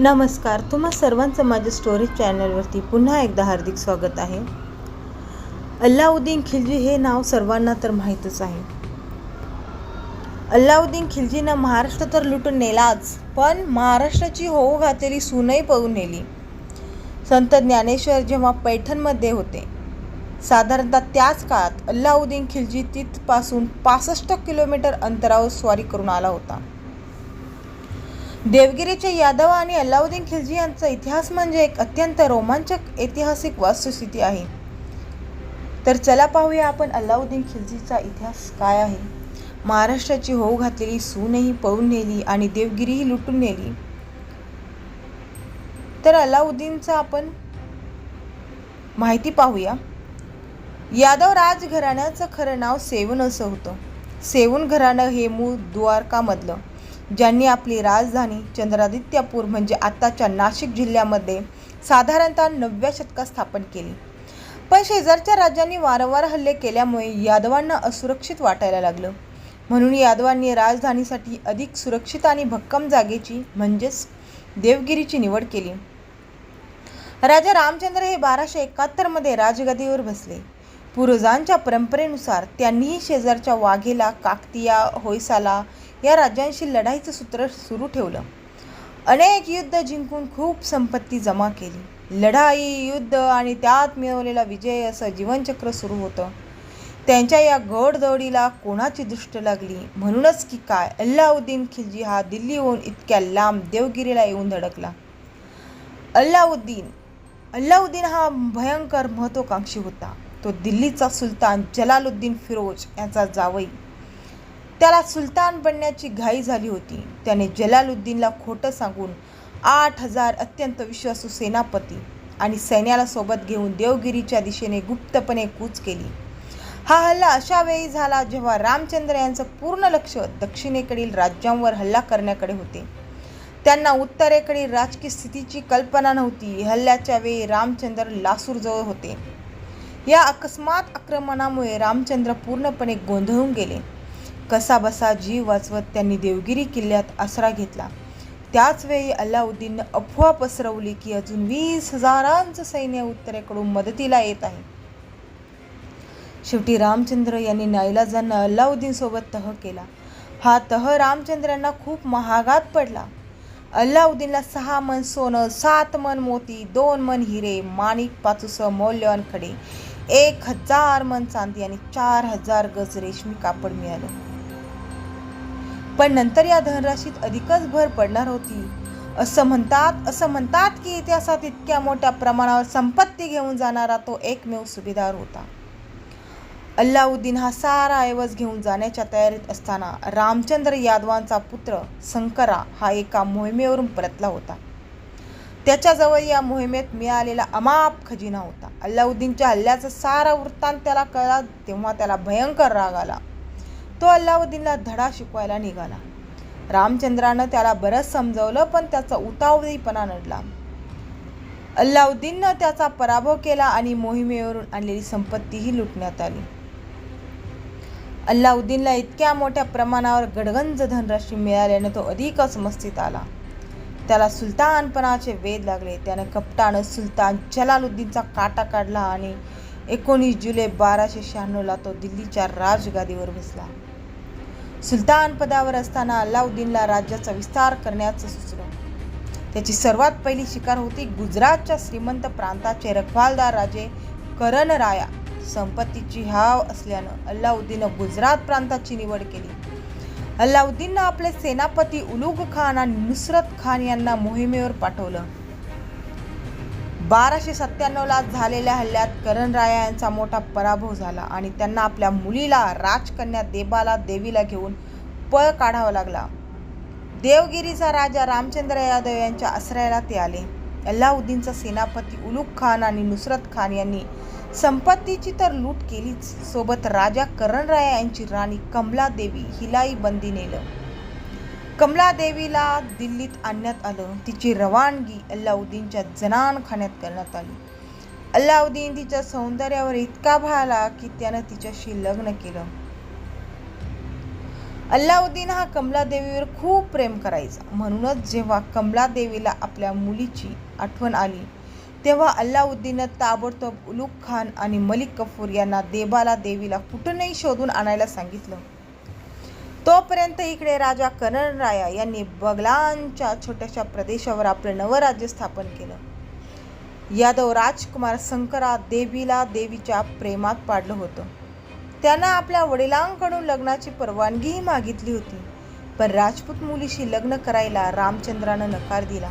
नमस्कार तुम्हा सर्वांचं माझ्या स्टोरी चॅनलवरती पुन्हा एकदा हार्दिक स्वागत आहे. अल्लाउद्दीन खिलजी हे नाव सर्वांना तर माहीतच आहे. अल्लाउद्दीन खिलजीनं महाराष्ट्र तर लुटून नेलाच पण महाराष्ट्राची होऊ घातलेली सूनही पळून नेली. संत ज्ञानेश्वर जेव्हा पैठणमध्ये होते साधारणतः त्याच काळात अल्लाउद्दीन खिलजी तिथपासून पासष्ट किलोमीटर अंतरावर स्वारी करून आला होता. देवगिरीचे यादव आणि अल्लाउद्दीन खिलजी यांचा इतिहास म्हणजे एक अत्यंत रोमांचक ऐतिहासिक वास्तुस्थिती आहे. तर चला पाहूया आपण अल्लाउद्दीन खिलजीचा इतिहास काय आहे. महाराष्ट्राची होऊ घातलेली सूनही पळून नेली आणि देवगिरीही लुटून नेली. तर अल्लाउद्दीनचा आपण माहिती पाहूया. यादव राजघराण्याचं खरं नाव सेवन असं होतं. सेवन घराणं हे मूळ द्वारकामधलं. ज्यांनी आपली राजधानी चंद्रादित्यपूर म्हणजे आत्ताच्या नाशिक जिल्ह्यामध्ये साधारणतः नवव्या शतकात स्थापन केली. पण शेजारच्या राज्यांनी वारंवार हल्ले केल्यामुळे यादवांना असुरक्षित वाटायला लागलं. म्हणून यादवांनी राजधानीसाठी अधिक सुरक्षित आणि भक्कम जागेची म्हणजेच देवगिरीची निवड केली. राजा रामचंद्र हे बाराशे एकाहत्तरमध्ये राजगदीवर बसले. पूर्वजांच्या परंपरेनुसार त्यांनीही शेजारच्या वाघेला काकतिया होयसाला या राज्यांशी लढाईचं सूत्र सुरू ठेवलं. अनेक युद्ध जिंकून खूप संपत्ती जमा केली. लढाई युद्ध आणि त्यात मिळवलेला विजय असं जीवनचक्र सुरू होतं. त्यांच्या या घोडदौडीला कोणाची दृष्ट लागली? म्हणूनच की काय? अल्लाउद्दीन खिलजी हा दिल्लीहून इतक्या लांब देवगिरीला येऊन धडकला. अल्लाउद्दीन अल्लाउद्दीन हा भयंकर महत्त्वाकांक्षी होता. तो दिल्लीचा सुलतान जलालुद्दीन फिरोज याचा जावई. त्याला सुलतान बनण्याची घाई झाली होती. त्याने जलालुद्दीनला खोटं सांगून आठ हजार अत्यंत विश्वासू सेनापती आणि सैन्याला सोबत घेऊन देवगिरीच्या दिशेने गुप्तपणे कूच केली. हा हल्ला अशा वेळी झाला जेव्हा रामचंद्र यांचं पूर्ण लक्ष दक्षिणेकडील राज्यांवर हल्ला करण्याकडे होते. त्यांना उत्तरेकडील राजकीय स्थितीची कल्पना नव्हती. हल्ल्याच्या वेळी रामचंद्र लासूरजवळ होते. या अकस्मात आक्रमणामुळे रामचंद्र पूर्णपणे गोंधळून गेले. कसाबसा जीव वाचवत त्यांनी देवगिरी किल्ल्यात आसरा घेतला. त्याचवेळी अल्लाउद्दीननं अफवा पसरवली की अजून वीस हजारांचं सैन्य उत्तरेकडून मदतीला येत आहे. शेवटी रामचंद्र यांनी नाईलाजांना अल्लाउद्दीन सोबत तह केला. हा तह रामचंद्रांना खूप महागात पडला. अल्लाउद्दीनला सहा मन सोनं सात मन मोती दोन मन हिरे माणिक पाचूसह मौल्यवान खडे एक हजार मन चांदी आणि चार हजार गज रेशमी कापड मिळालं. पण नंतर या धनराशीत अधिकच भर पडणार होती. असं म्हणतात असं म्हणतात की इतिहासात इतक्या मोठ्या प्रमाणावर संपत्ती घेऊन जाणारा तो एकमेव सुभेदार होता. अल्लाउद्दीन हा सारा ऐवज घेऊन जाण्याच्या तयारीत असताना रामचंद्र यादवांचा पुत्र संकरा हा एका मोहिमेवरून परतला होता. त्याच्याजवळ या मोहिमेत मिळालेला अमाप खजिना होता. अल्लाउद्दीनच्या हल्ल्याचा सारा वृत्तांत त्याला कळला तेव्हा त्याला भयंकर राग आला. तो अल्लाउद्दीनला धडा शिकवायला निघाला. रामचंद्रानं त्याला बरंच समजवलं पण त्याचा उतावळीपणा नडला. अल्लाउद्दीननं त्याचा पराभव केला आणि मोहिमेवरून आणलेली संपत्तीही लुटण्यात आली. अल्लाउद्दीनला इतक्या मोठ्या प्रमाणावर गडगंज धनराशी मिळाल्याने तो अधिकच मस्तीत आला. त्याला सुलतानपणाचे वेध लागले. त्याने कपटानं सुलतान जलालुद्दीनचा काटा काढला आणि एकोणीस जुलै बाराशे शहाण्णवला तो दिल्लीच्या राजगादीवर बसला. सुलतान पदावर असताना अल्लाउद्दीनला राज्याचा विस्तार करण्याचं सुचलं. त्याची सर्वात पहिली शिकार होती गुजरातच्या श्रीमंत प्रांताचे रखवालदार राजे करणराया संपत्तीची हाव असल्यानं अल्लाउद्दीनं गुजरात प्रांताची निवड केली. अल्लाउद्दीननं आपले सेनापती उलुग खान आणि नुसरत खान यांना मोहिमेवर पाठवलं. बाराशे सत्त्याण्णवला झालेल्या हल्ल्यात करण राया यांचा मोठा पराभव झाला आणि त्यांना आपल्या मुलीला राजकन्या देबाला देवीला घेऊन पळ काढावा लागला. देवगिरीचा राजा रामचंद्र यादव यांच्या आश्रयाला ते आले. अल्लाउद्दीनचा सेनापती उलुग खान आणि नुसरत खान यांनी संपत्तीची तर लूट केलीच. सोबत राजा करणराया यांची राणी कमला देवी हिलाही बंदी नेलं. कमला देवीला दिल्लीत आणण्यात आलं. तिची रवानगी अल्लाउद्दीनच्या जनानखान्यात करण्यात आली. अल्लाउद्दीन तिच्या सौंदर्यावर इतका भाला की त्यानं तिच्याशी लग्न केलं. अल्लाउद्दीन हा कमलादेवीवर खूप प्रेम करायचा. म्हणूनच जेव्हा कमलादेवीला आपल्या मुलीची आठवण आली तेव्हा अल्लाउद्दीननं ताबडतोब उलूक खान आणि मलिक कपूर यांना देबाला देवीला कुठूनही शोधून आणायला सांगितलं. तोपर्यंत इकडे राजा करणराया यांनी बगलांच्या छोट्याशा प्रदेशावर आपलं नवं राज्य स्थापन केलं. यादव राजकुमार संकरा देवीला देवीच्या प्रेमात पाडलं होतं. त्यांना आपल्या वडिलांकडून लग्नाची परवानगीही मागितली होती पण राजपूत मुलीशी लग्न करायला रामचंद्रानं नकार दिला.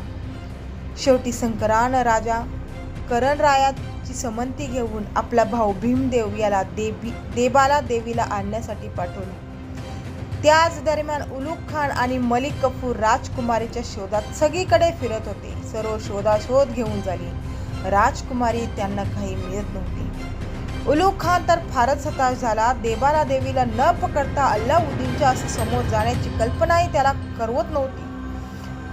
शेवटी शंकरानं राजा करणरायाची समंती घेऊन आपला भाऊ भीमदेव याला देवी देबाला देवीला आणण्यासाठी पाठवले. त्याच दरम्यान उलूक खान आणि मलिक कपूर राजकुमारीच्या शोधात सगळीकडे फिरत होते. सर्व शोधाशोध घेऊन झाली. राजकुमारी त्यांना काही मिळत नव्हती. उलूक खान तर फारच हताश झाला. देबाला देवीला न पकडता अल्लाउद्दीनच्या असं समोर जाण्याची कल्पनाही त्याला करवत नव्हती.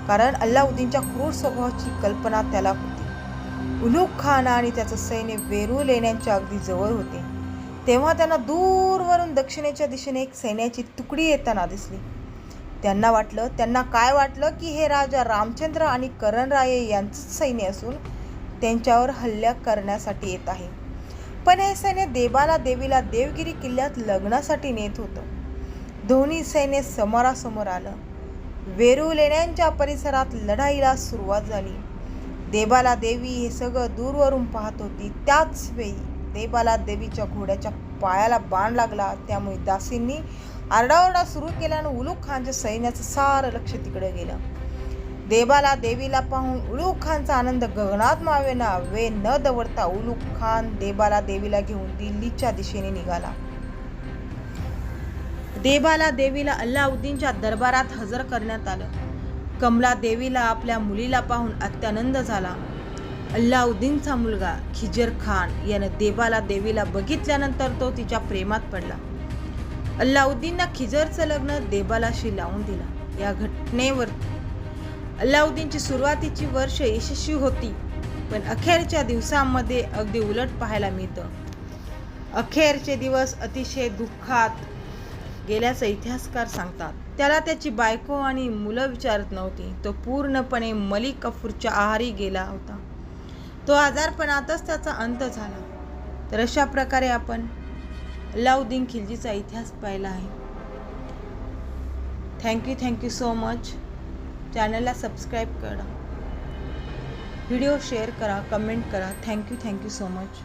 कारण अल्लाउद्दीनच्या क्रूर स्वभावाची कल्पना त्याला होती. उलूक खान आणि त्याचं सैन्य वेरूळ लेण्यांच्या अगदी जवळ होते. तेव्हा त्यांना दूरवरून दक्षिणेच्या दिशेने एक सैन्याची तुकडी येताना दिसली. त्यांना वाटलं त्यांना काय वाटलं की हे राजा रामचंद्र आणि करणराये यांचं सैन्य असून त्यांच्यावर हल्ला करण्यासाठी येत आहे. पण हे सैन्य देवाला देवीला देवगिरी किल्ल्यात लग्नासाठी नेत होतं. दोन्ही सैन्य समोरासमोर आलं. वेरू लेण्यांच्या परिसरात लढाईला सुरुवात झाली. देवाला देवी हे सगळं दूरवरून पाहत होती. त्याच वेळी देवाला देवीच्या घोड्याच्या पायाला बाण लागला. त्यामुळे दासींनी आरडाओरडा सुरू केल्यानं उलूक खानच्या सैन्याचं सारं लक्ष तिकडे गेलं. देवाला देवीला पाहून उलूक खानचा आनंद गगनात मावेना. वे न दवडता उलूक खान देवाला देवीला घेऊन दिल्लीच्या दिशेने निघाला. देवाला देवीला अल्लाउद्दीनच्या दरबारात हजर करण्यात आलं. कमला देवीला आपल्या मुलीला पाहून अत्यानंद झाला. अल्लाउद्दीनचा मुलगा खिजर खान यानं देवाला देवीला बघितल्यानंतर तो तिच्या प्रेमात पडला. अल्लाउद्दीननं खिजरचं लग्न देबालाशी लावून दिला. या घटनेवर अल्लाउद्दीनची सुरुवातीची वर्ष यशस्वी होती पण अखेरच्या दिवसांमध्ये अगदी उलट पाहायला मिळतं. अखेरचे दिवस अतिशय दुःखात गेल्याचं इतिहासकार सांगतात. त्याला त्याची बायको आणि मुलं विचारत नव्हती. तो पूर्णपणे मलिक कफूरच्या आहारी गेला होता. तो आजारपणातच त्याचा अंत झाला. तर अशा प्रकारे आपण अलाउद्दीन खिलजीचा इतिहास पाहिला आहे. Thank you thank you so much चॅनलला सबस्क्राईब करा. व्हिडिओ शेअर करा कमेंट करा. Thank you thank you so much